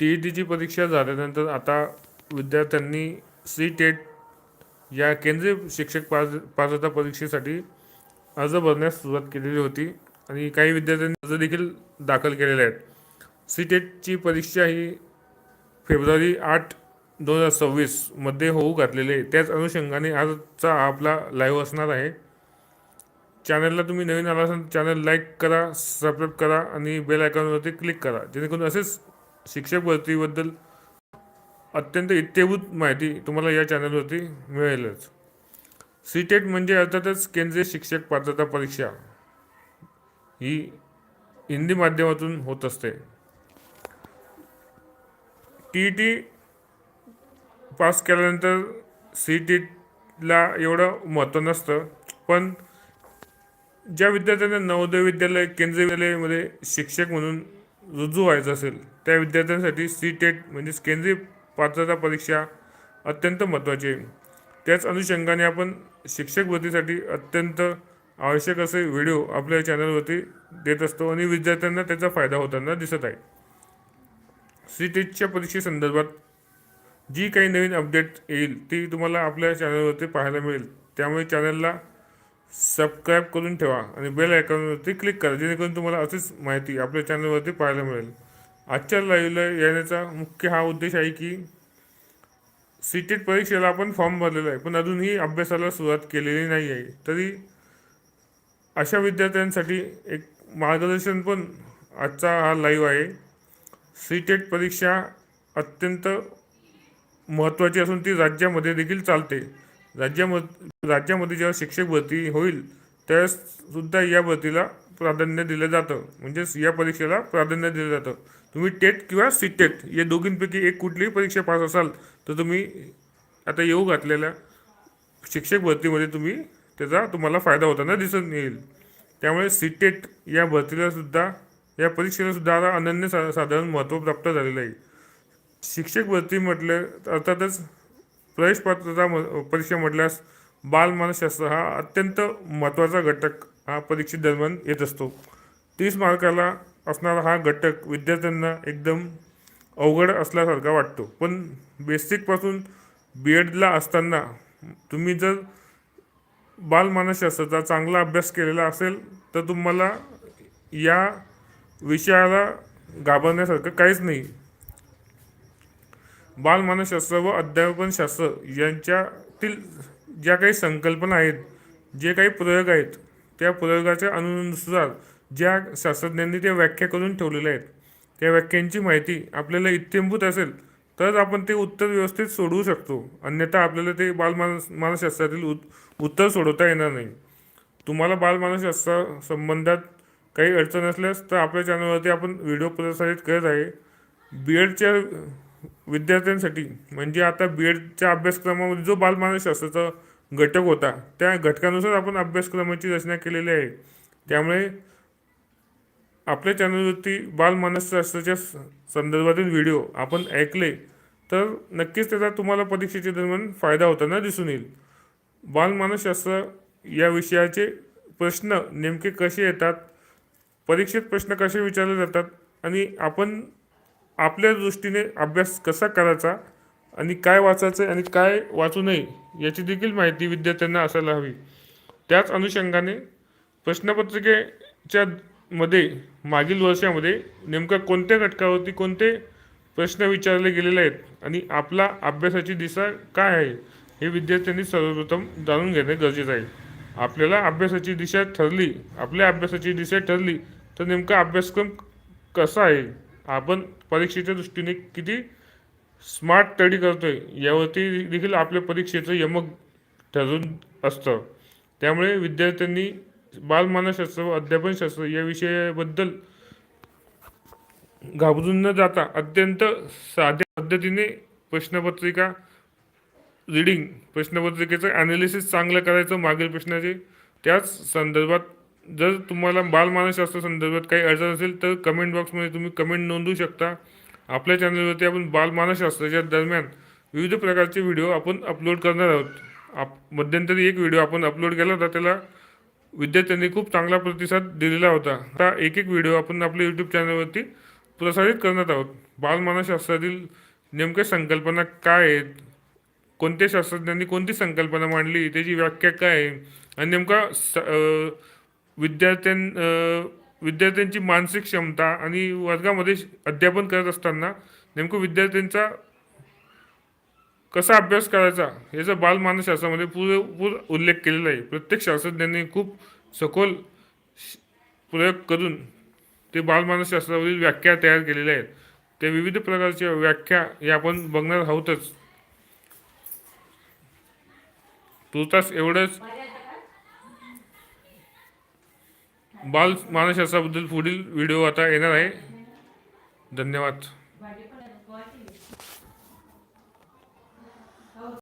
T E टीची परीक्षा झाल्यानंतर आता विद्यार्थ्यांनी सी टेट या केंद्रीय शिक्षक पार पात्रता परीक्षेसाठी अर्ज भरण्यास सुरुवात केलेली होती आणि काही विद्यार्थ्यांनी अर्ज देखील दाखल केलेले आहेत. सी टेटची परीक्षा ही फेब्रुवारी आठ दोन हजार सव्वीसमध्ये होऊ घातलेली आहे. त्याच अनुषंगाने आजचा आपला लाईव्ह असणार आहे. चॅनलला तुम्ही नवीन आला असाल चॅनल लाईक करा सबस्क्राईब करा आणि बेल आयकॉनवरती क्लिक करा. जेणेकरून असेच शिक्षक भरतीबद्दल अत्यंत इत्यभूत माहिती तुम्हाला या चॅनलवरती मिळेलच. सी टेट म्हणजे अर्थातच केंद्रीय शिक्षक पात्रता परीक्षा. ही हिंदी माध्यमातून होत असते. टी ई टी पास केल्यानंतर सी टीला एवढं महत्त्व नसतं. पण ज्या विद्यार्थ्यांना नवोदय विद्यालय केंद्रीय विद्यालयामध्ये शिक्षक म्हणून रुजू व्हायचं असेल त्या विद्यार्थ्यांसाठी सी टेट म्हणजेच केंद्रीय पात्रता परीक्षा अत्यंत महत्त्वाची आहे. त्याच अनुषंगाने आपण शिक्षक भरतीसाठी अत्यंत आवश्यक असे व्हिडिओ आपल्या चॅनलवरती देत असतो आणि विद्यार्थ्यांना त्याचा फायदा होताना दिसत आहे. सी टेटच्या परीक्षेसंदर्भात जी काही नवीन अपडेट येईल ती तुम्हाला आपल्या चॅनलवरती पाहायला मिळेल. त्यामुळे चॅनलला सबस्क्राईब करून ठेवा आणि बेल आयकॉनवरती क्लिक करा जेणेकरून तुम्हाला अशीच माहिती आपल्या चॅनलवरती पाहायला मिळेल. आजच्या लाईव्हला येण्याचा मुख्य हा उद्देश आहे की सीटेट परीक्षेला आपण फॉर्म भरलेला आहे पण अजूनही अभ्यासाला सुरुवात केलेली नाही आहे. तरी अशा विद्यार्थ्यांसाठी एक मार्गदर्शन पण आजचा हा लाईव्ह आहे. सीटेट परीक्षा अत्यंत महत्त्वाची असून ती राज्यामध्ये देखील चालते. राज्यामध्ये राज्यामध्ये जेव्हा शिक्षक भरती होईल त्यावेळेस सुद्धा या भरतीला प्राधान्य दिलं जातं. म्हणजेच या परीक्षेला प्राधान्य दिलं जातं. तुम्ही टेट किंवा सी टेट या दोघींपैकी एक कुठलीही परीक्षा पास असाल तर तुम्ही आता येऊ घातलेल्या शिक्षक भरतीमध्ये तुम्ही त्याचा तुम्हाला फायदा होताना दिसून येईल. त्यामुळे सी टेट या भरतीला सुद्धा या परीक्षेला सुद्धा आता अनन्य सा साधारण महत्त्व प्राप्त झालेलं आहे. शिक्षक भरती म्हटलं तर अर्थातच प्रवेश पात्रता म परीक्षा म्हटल्यास बालमानसशास्त्र हा अत्यंत महत्त्वाचा घटक हा परीक्षेदरम्यान येत असतो. तीस मार्काला असणारा हा घटक विद्यार्थ्यांना एकदम अवघड असल्यासारखा वाटतो. पण बेसिकपासून बी एडला असताना तुम्ही जर बालमानसशास्त्राचा चांगला अभ्यास केलेला असेल तर तुम्हाला या विषयाला घाबरण्यासारखं काहीच नाही. बालमानसशास्त्र व अध्यापनशास्त्र यांच्यातील ज्या काही संकल्पना आहेत जे काही प्रयोग आहेत त्या प्रयोगाच्या अनुसार ज्या शास्त्रज्ञांनी त्या व्याख्या करून ठेवलेल्या आहेत त्या व्याख्यांची माहिती आपल्याला इत्यंभूत असेल तरच आपण ते उत्तर व्यवस्थित सोडवू शकतो. अन्यथा आपल्याला ते बालमानस मानसशास्त्रातील उत उत्तर सोडवता येणार नाही. तुम्हाला बालमानसशास्त्रा संबंधात काही अडचण असल्यास तर आपल्या चॅनलवरती आपण व्हिडिओ प्रसारित करत आहे. बी एडच्या विद्यार्थ्यांसाठी. म्हणजे आता बी एडच्या अभ्यासक्रमामध्ये जो बालमानसशास्त्राचा घटक होता त्या घटकानुसार आपण अभ्यासक्रमाची रचना केलेली आहे. त्यामुळे आपल्या चॅनलवरती बालमानसशास्त्राच्या स- संदर्भातील व्हिडिओ आपण ऐकले तर नक्कीच त्याचा तुम्हाला परीक्षेच्या दरम्यान फायदा होताना दिसून येईल. बालमानसशास्त्र या विषयाचे प्रश्न नेमके कसे येतात? परीक्षेत प्रश्न कसे विचारले जातात? आणि आपण आपल्या दृष्टीने अभ्यास कसा करायचा आणि काय वाचायचं आणि काय वाचू नये याची देखील माहिती विद्यार्थ्यांना असायला हवी. त्याच अनुषंगाने प्रश्नपत्रिकेच्या मध्ये मागील वर्षामध्ये नेमका कोणत्या घटकावरती कोणते प्रश्न विचारले गेलेले आहेत आणि आपला अभ्यासाची दिशा काय आहे हे विद्यार्थ्यांनी सर्वप्रथम जाणून घेणे गरजेचं आहे. आपल्याला अभ्यासाची दिशा ठरली आपल्या अभ्यासाची दिशा ठरली तर नेमका अभ्यासक्रम कसा आहे? आपण परीक्षेच्या दृष्टीने किती स्मार्ट स्टडी आहे यावरती देखील आपल्या परीक्षेचं यमक ठरून असतं. त्यामुळे विद्यार्थ्यांनी बालमानसशास्त्र व अध्यापनशास्त्र या विषयाबद्दल घाबरून न जाता अत्यंत साध्या पद्धतीने प्रश्नपत्रिका रीडिंग प्रश्नपत्रिकेचं ॲनालिसिस चांगलं करायचं मागील प्रश्नाचे त्याच संदर्भात जर तुम्हाला बालमानसशास्त्र संदर्भात काही अडचण असेल तर कमेंट बॉक्समध्ये तुम्ही कमेंट नोंदवू शकता. आपल्या चॅनलवरती आपण बालमानसशास्त्राच्या दरम्यान विविध प्रकारचे व्हिडिओ आपण अपलोड करणार आहोत. आप मध्यंतरी एक व्हिडिओ आपण अपलोड केला होता त्याला विद्यार्थ्यांनी खूप चांगला प्रतिसाद दिलेला होता. आता एक एक व्हिडिओ आपण आपल्या यूट्यूब चॅनलवरती प्रसारित करणार आहोत. बालमानसशास्त्रातील नेमक्या संकल्पना काय आहेत? कोणत्या शास्त्रज्ञांनी कोणती संकल्पना मांडली? त्याची व्याख्या काय आहे? आणि नेमका स विद्यार्थ्यां विद्यार्थ्यांची मानसिक क्षमता आणि वर्गामध्ये अध्यापन करत असताना नेमकं विद्यार्थ्यांचा कसा अभ्यास करायचा याचा बालमानसशास्त्रामध्ये पुरेपूर उल्लेख केलेला आहे प्रत्येक शास्त्रज्ञांनी खूप सखोल श- प्रयोग करून ते बालमानसशास्त्रावरील व्याख्या तयार केलेल्या आहेत. त्या विविध प्रकारच्या व्याख्या या आपण बघणार आहोतच. तुर्तास एवढंच बाल मानसशास्त्राबद्दल पुढील व्हिडिओ आता येणार आहे. धन्यवाद.